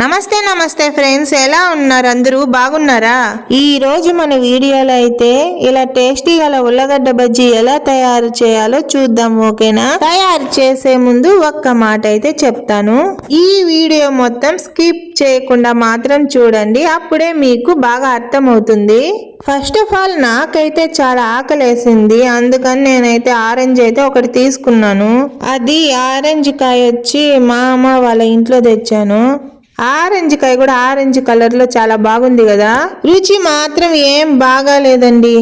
నమస్తే నమస్తే ఫ్రెండ్స్. ఎలా ఉన్నారు? అందరూ బాగున్నారా? ఈ రోజు మన వీడియోలో అయితే ఇలా టేస్టీ గల ఉల్లగడ్డ బజ్జీ ఎలా తయారు చేయాలో చూద్దాం ఓకేనా? తయారు చేసే ముందు ఒక్క మాట అయితే చెప్తాను. ఈ వీడియో మొత్తం స్కిప్ చేయకుండా మాత్రం చూడండి. అప్పుడే మీకు బాగా అర్థమవుతుంది. ఫస్ట్ ఆఫ్ ఆల్ నాకైతే చాలా ఆకలేసింది. అందుకని నేనైతే ఆరెంజ్ అయితే ఒకటి తీసుకున్నాను. అది ఆరెంజ్ కాయ వచ్చి మా అమ్మ వాళ్ళ ఇంట్లో తెచ్చాను. ఆరెంజ్ కాయ కూడా ఆరెంజ్ కలర్లో చాలా బాగుంది కదా. రుచి మాత్రం ఏం బాగాలేదండి.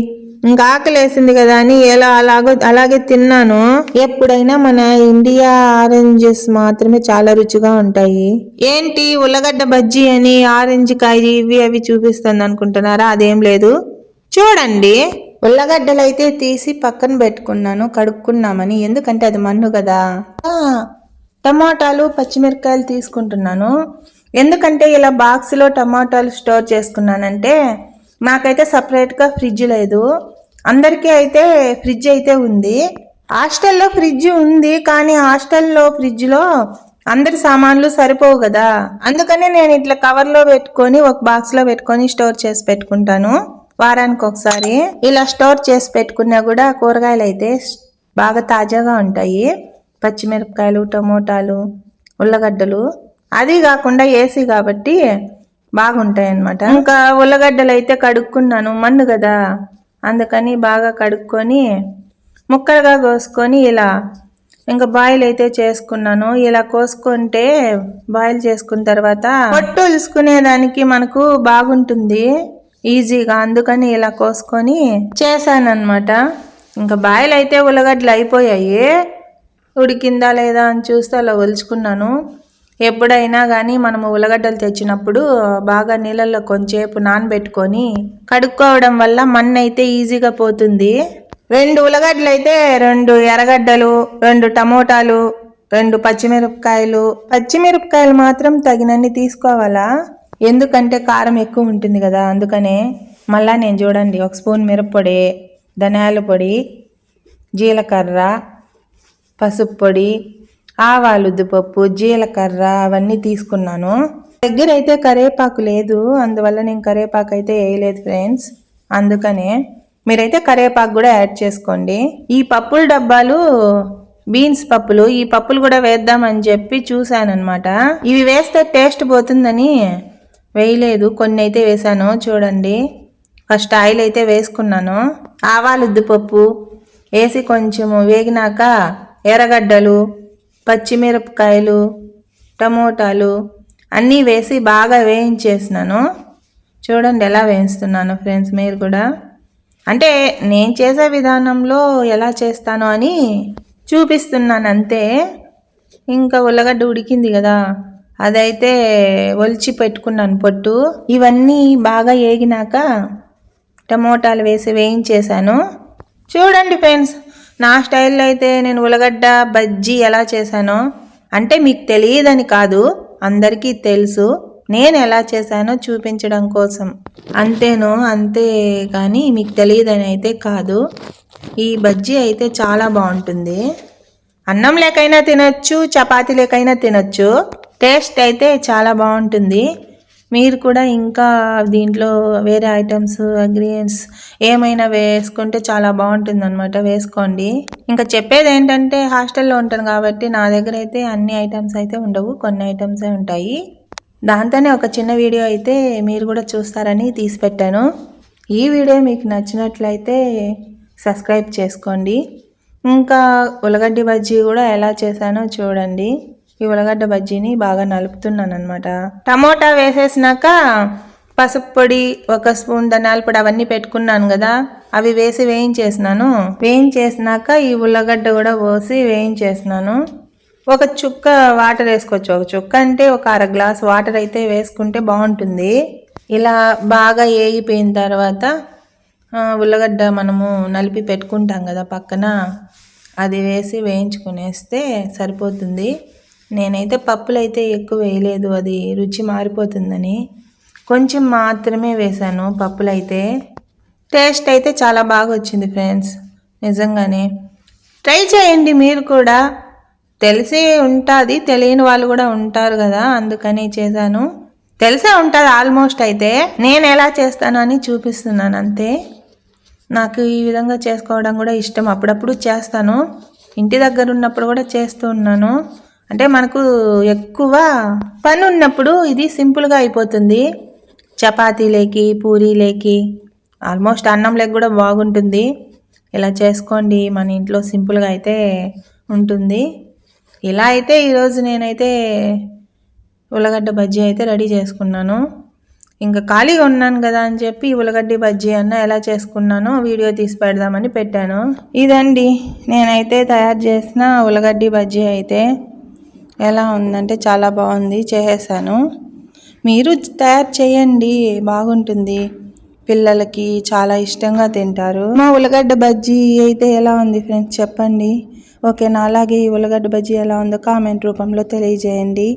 ఇంకా ఆకలేసింది కదా అని ఎలా అలాగో అలాగే తిన్నాను. ఎప్పుడైనా మన ఇండియా ఆరెంజెస్ మాత్రమే చాలా రుచిగా ఉంటాయి. ఏంటి ఉల్లగడ్డ బజ్జీ అని ఆరెంజ్ కాయ ఇవి అవి చూపిస్తుంది అనుకుంటున్నారా? అదేం లేదు. చూడండి. ఉల్లగడ్డలు అయితే తీసి పక్కన పెట్టుకున్నాను కడుక్కున్నామని. ఎందుకంటే అది మన్ను కదా. టమాటాలు పచ్చిమిరపకాయలు తీసుకుంటున్నాను. ఎందుకంటే ఇలా బాక్స్లో టమాటాలు స్టోర్ చేసుకున్నానంటే నాకైతే సపరేట్గా ఫ్రిడ్జ్ లేదు. అందరికీ అయితే ఫ్రిడ్జ్ అయితే ఉంది. హాస్టల్లో ఫ్రిడ్జ్ ఉంది కానీ హాస్టల్లో ఫ్రిడ్జ్లో అందరి సామాన్లు సరిపోవు కదా. అందుకనే నేను ఇట్లా కవర్లో పెట్టుకొని ఒక బాక్స్లో పెట్టుకొని స్టోర్ చేసి పెట్టుకుంటాను వారానికి ఒకసారి. ఇలా స్టోర్ చేసి పెట్టుకున్నా కూడా కూరగాయలు అయితే బాగా తాజాగా ఉంటాయి. పచ్చిమిరపకాయలు టమోటాలు ఉల్లగడ్డలు అది కాకుండా ఏసీ కాబట్టి బాగుంటాయి అన్నమాట ఇంకా ఉల్లగడ్డలు అయితే కడుక్కున్నాను మన్ను కదా. అందుకని బాగా కడుక్కొని ముక్కలుగా కోసుకొని ఇలా ఇంకా బాయిల్ అయితే చేసుకున్నాను. ఇలా కోసుకుంటే బాయిల్ చేసుకున్న తర్వాత పొట్టు ఉలుసుకునేదానికి మనకు బాగుంటుంది ఈజీగా. అందుకని ఇలా కోసుకొని చేశానమాట ఇంకా బాయిల్ అయితే ఉల్లగడ్డలు అయిపోయాయి. ఉడికిందా లేదా అని చూస్తే అలా ఒలుచుకున్నాను ఎప్పుడైనా కానీ మనము ఉల్లగడ్డలు తెచ్చినప్పుడు బాగా నీళ్ళల్లో కొంచెంసేపు నానబెట్టుకొని కడుక్కోవడం వల్ల మన్ను అయితే ఈజీగా పోతుంది. రెండు ఉల్లగడ్డలు అయితే రెండు ఎర్రగడ్డలు రెండు టమోటాలు రెండు పచ్చిమిరపకాయలు. పచ్చిమిరపకాయలు మాత్రం తగినన్ని తీసుకోవాలా? ఎందుకంటే కారం ఎక్కువ ఉంటుంది కదా అందుకనే మళ్ళా నేను చూడండి ఒక స్పూన్ మిరప్పొడి ధనియాల పొడి జీలకర్ర పసుపు పొడి ఆవాలు ఉద్దిపప్పు జీలకర్ర అవన్నీ తీసుకున్నాను. దగ్గర అయితే కరేపాకు లేదు. అందువల్ల నేను కరేపాకు అయితే వేయలేదు ఫ్రెండ్స్. అందుకనే మీరైతే కరేపాకు కూడా యాడ్ చేసుకోండి. ఈ పప్పుల డబ్బాలు బీన్స్ పప్పులు ఈ పప్పులు కూడా వేద్దామని చెప్పి చూశానమాట ఇవి వేస్తే టేస్ట్ పోతుందని వేయలేదు. కొన్ని అయితే వేసాను చూడండి. ఫస్ట్ ఆయిల్ అయితే వేసుకున్నాను. ఆవాలు ఉద్దిపప్పు వేసి కొంచెము వేగినాక ఎర్రగడ్డలు పచ్చిమిరపకాయలు టమోటాలు అన్నీ వేసి బాగా వేయించేసినాను. చూడండి ఎలా వేయిస్తున్నాను ఫ్రెండ్స్ మీరు కూడా. అంటే నేను చేసే విధానంలో ఎలా చేస్తాను అని చూపిస్తున్నాను అంతే. ఇంకా ఉల్లగడ్డ ఉడికింది కదా అదైతే ఒలిచి పెట్టుకున్నాను పొట్టు. ఇవన్నీ బాగా ఏగినాక టమోటాలు వేసి వేయించేశాను. చూడండి ఫ్రెండ్స్ నా స్టైల్లో అయితే నేను ఉల్లగడ్డ బజ్జీ ఎలా చేశానో అంటే మీకు తెలియదని కాదు అందరికీ తెలుసు నేను ఎలా చేశానో చూపించడం కోసం. అంతేను అంతే కానీ మీకు తెలియదని అయితే కాదు. ఈ బజ్జీ అయితే చాలా బాగుంటుంది. అన్నం లేకైనా తినొచ్చు చపాతీ లేకైనా తినొచ్చు. టేస్ట్ అయితే చాలా బాగుంటుంది. మీరు కూడా ఇంకా దీంట్లో వేరే ఐటమ్స్ ఇంగ్రీడియంట్స్ ఏమైనా వేసుకుంటే చాలా బాగుంటుంది అనమాట వేసుకోండి. ఇంకా చెప్పేది ఏంటంటే హాస్టల్లో ఉంటాను కాబట్టి నా దగ్గర అయితే అన్ని ఐటమ్స్ అయితే ఉండవు. కొన్ని ఐటమ్సే ఉంటాయి. దాంతోనే ఒక చిన్న వీడియో అయితే మీరు కూడా చూస్తారని తీసి పెట్టాను ఈ వీడియో మీకు నచ్చినట్లయితే సబ్స్క్రైబ్ చేసుకోండి. ఇంకా ఉల్లగడ్డి బజ్జీ కూడా ఎలా చేశానో చూడండి. ఈ ఉల్లగడ్డ బజ్జీని బాగా నలుపుతున్నాను అనమాట టమోటా వేసేసినాక పసుపు పొడి ఒక స్పూన్ ధనియాల పొడి అవన్నీ పెట్టుకున్నాను కదా అవి వేసి వేయించేసినాను. వేయించేసినాక ఈ ఉల్లగడ్డ కూడా పోసి వేయించేసినాను. ఒక చుక్క వాటర్ వేసుకోవచ్చు. ఒక చుక్క అంటే ఒక అర గ్లాస్ వాటర్ అయితే వేసుకుంటే బాగుంటుంది. ఇలా బాగా వేగిపోయిన తర్వాత ఉల్లగడ్డ మనము నలిపి పెట్టుకుంటాం కదా పక్కన అది వేసి వేయించుకునేస్తే సరిపోతుంది. నేనైతే పప్పులు అయితే ఎక్కువ వేయలేదు. అది రుచి మారిపోతుందని. కొంచెం మాత్రమే వేశాను పప్పులు అయితే టేస్ట్ అయితే చాలా బాగా వచ్చింది ఫ్రెండ్స్. నిజంగానే. ట్రై చేయండి మీరు కూడా. తెలిసే ఉంటుంది తెలియని వాళ్ళు కూడా ఉంటారు కదా అందుకని చేశాను. తెలిసే ఉంటుంది ఆల్మోస్ట్ అయితే. నేను ఎలా చేస్తాను అని చూపిస్తున్నాను అంతే. నాకు ఈ విధంగా చేసుకోవడం కూడా ఇష్టం. అప్పుడప్పుడు చేస్తాను. ఇంటి దగ్గర ఉన్నప్పుడు కూడా చేస్తూ ఉన్నాను. అంటే మనకు ఎక్కువ పని ఉన్నప్పుడు ఇది సింపుల్గా అయిపోతుంది. చపాతీలేకి పూరీలేకి ఆల్మోస్ట్ అన్నంలోకి కూడా బాగుంటుంది. ఇలా చేసుకోండి మన ఇంట్లో సింపుల్గా అయితే ఉంటుంది. ఇలా అయితే ఈరోజు నేనైతే ఉల్లగడ్డ బజ్జీ అయితే రెడీ చేసుకున్నాను. ఇంకా ఖాళీగా ఉన్నాను కదా అని చెప్పి ఉల్లగడ్డ బజ్జీ అన్న ఎలా చేసుకున్నానో వీడియో తీసి పెడదామని పెట్టాను. ఇదండి నేనైతే తయారు చేసిన ఉల్లగడ్డ బజ్జీ అయితే. ఎలా ఉందంటే చాలా బాగుంది చేసేసాను. మీరు తయారు చేయండి బాగుంటుంది. పిల్లలకి చాలా ఇష్టంగా తింటారు. మా ఉల్లగడ్డ బజ్జీ అయితే ఎలా ఉంది ఫ్రెండ్స్ చెప్పండి. ఓకేనా అలాగే ఈ ఉల్లగడ్డ బజ్జీ ఎలా ఉందో కామెంట్ రూపంలో తెలియజేయండి.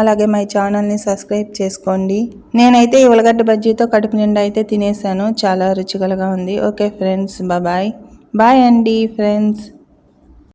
అలాగే మా ఛానల్ని సబ్స్క్రైబ్ చేసుకోండి. నేనైతే ఈ ఉల్లగడ్డ బజ్జీతో కడుపు నిండా అయితే తినేసాను. చాలా రుచికలుగా ఉంది. ఓకే ఫ్రెండ్స్ బాయ్ బాయ్ అండి ఫ్రెండ్స్.